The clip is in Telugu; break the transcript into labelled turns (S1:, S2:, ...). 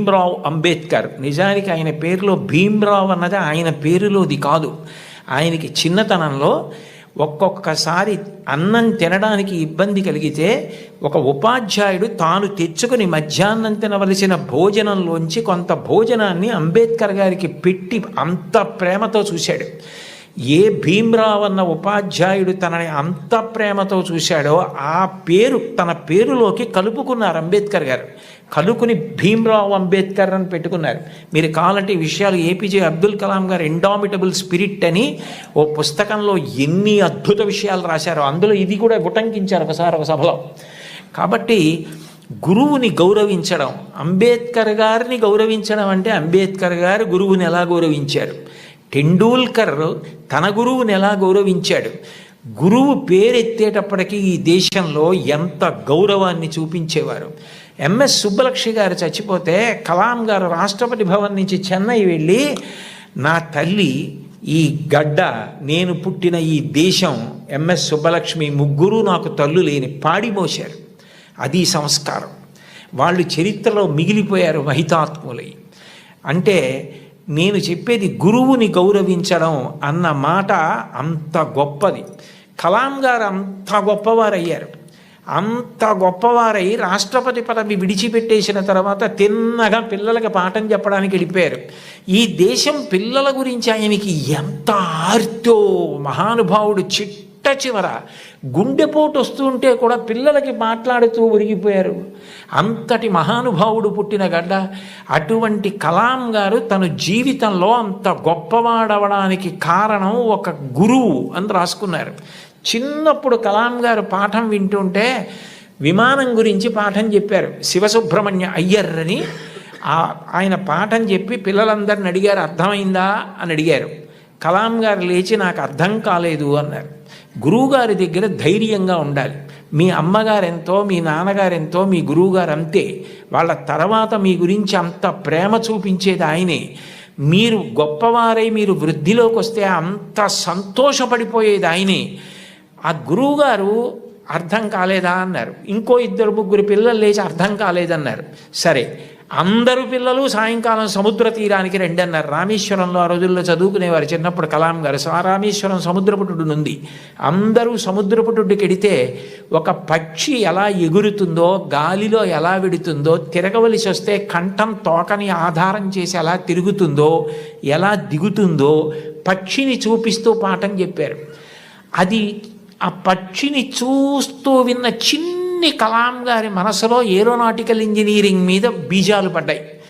S1: భీమ్రావ్ అంబేద్కర్. నిజానికి ఆయన పేరులో భీమ్రావ్ అన్నది ఆయన పేరులోది కాదు. ఆయనకి చిన్నతనంలో ఒక్కొక్కసారి అన్నం తినడానికి ఇబ్బంది కలిగితే ఒక ఉపాధ్యాయుడు తాను తెచ్చుకుని మధ్యాహ్నం తినవలసిన భోజనంలోంచి కొంత భోజనాన్ని అంబేద్కర్ గారికి పెట్టి అంత ప్రేమతో చూశాడు. ఏ భీమ్రావ్ అన్న ఉపాధ్యాయుడు తనని అంత ప్రేమతో చూశాడో ఆ పేరు తన పేరులోకి కలుపుకున్నారు అంబేద్కర్ గారు. కలుకుని భీమ్రావ్ అంబేద్కర్ అని పెట్టుకున్నారు. మీరు కావాలంటే ఈ విషయాలు ఏపీజే అబ్దుల్ కలాం గారు ఇండామిటబుల్ స్పిరిట్ అని ఓ పుస్తకంలో ఎన్ని అద్భుత విషయాలు రాశారో అందులో ఇది కూడా ఉటంకించారు ఒకసారి ఒక సభలో. కాబట్టి గురువుని గౌరవించడం అంబేద్కర్ గారిని గౌరవించడం అంటే అంబేద్కర్ గారు గురువుని ఎలా గౌరవించారు? టెండూల్కర్ తన గురువుని ఎలా గౌరవించాడు? గురువు పేరెత్తేటప్పటికీ ఈ దేశంలో ఎంత గౌరవాన్ని చూపించేవారు? ఎంఎస్ సుబ్బలక్ష్మి గారు చచ్చిపోతే కలాం గారు రాష్ట్రపతి భవన్ నుంచి చెన్నై వెళ్ళి నా తల్లి ఈ గడ్డ నేను పుట్టిన ఈ దేశం ఎంఎస్ సుబ్బలక్ష్మి ముగ్గురు నాకు తల్లు లేని పాడి మోశారు. అది సంస్కారం. వాళ్ళు చరిత్రలో మిగిలిపోయారు మహితాత్ములై. అంటే నేను చెప్పేది గురువుని గౌరవించడం అన్న మాట అంత గొప్పది. కలాం గారు అంత గొప్పవారయ్యారు. అంత గొప్పవారై రాష్ట్రపతి పదవి విడిచిపెట్టేసిన తర్వాత తిన్నగా పిల్లలకి పాఠం చెప్పడానికి వెళ్ళిపోయారు. ఈ దేశం పిల్లల గురించి ఆయనకి ఎంత ఆర్తో మహానుభావుడు చిట్ చిట్ట చివర గుండెపోటు వస్తుంటే కూడా పిల్లలకి మాట్లాడుతూ ఒరిగిపోయారు. అంతటి మహానుభావుడు పుట్టిన గడ్డ అటువంటి కలాం గారు తన జీవితంలో అంత గొప్పవాడవడానికి కారణం ఒక గురువు అని రాసుకున్నారు. చిన్నప్పుడు కలాం గారు పాఠం వింటుంటే విమానం గురించి పాఠం చెప్పారు. శివసుబ్రహ్మణ్య అయ్యర్ అని ఆయన పాఠం చెప్పి పిల్లలందరిని అడిగారు అర్థమైందా? అని అడిగారు. కలాం గారు లేచి నాకు అర్థం కాలేదు అన్నారు. గురువుగారి దగ్గర ధైర్యంగా ఉండాలి. మీ అమ్మగారు ఎంతో మీ నాన్నగారు ఎంతో మీ గురువుగారు అంతే వాళ్ళ తర్వాత మీ గురించి అంత ప్రేమ చూపించేది ఆయనే. మీరు గొప్పవారై మీరు వృద్ధిలోకి వస్తే అంత సంతోషపడిపోయేది ఆయనే. ఆ గురువుగారు అర్థం కాలేదా అన్నారు. ఇంకో ఇద్దరు ముగ్గురు పిల్లలు లేచి అర్థం కాలేదన్నారు. సరే అందరు పిల్లలు సాయంకాలం సముద్ర తీరానికి రండి అన్నారు రామేశ్వరంలో ఆ రోజుల్లో చదువుకునేవారు చిన్నప్పుడు కలాం గారు. సా- రామేశ్వరం సముద్రపుటుడు ఉంది అందరూ సముద్రపుటుడికి ఎడితే ఒక పక్షి ఎలా ఎగురుతుందో గాలిలో ఎలా విడుతుందో తిరగవలసి వస్తే కంఠం తోకని ఆధారం చేసి ఎలా తిరుగుతుందో ఎలా దిగుతుందో పక్షిని చూపిస్తూ పాఠం చెప్పారు. అది ఆ పక్షిని చూస్తూ విన్న చిన్న కలాం గారి మనసులో ఏరోనాటికల్ ఇంజనీరింగ్ మీద బీజాలు పడ్డాయి.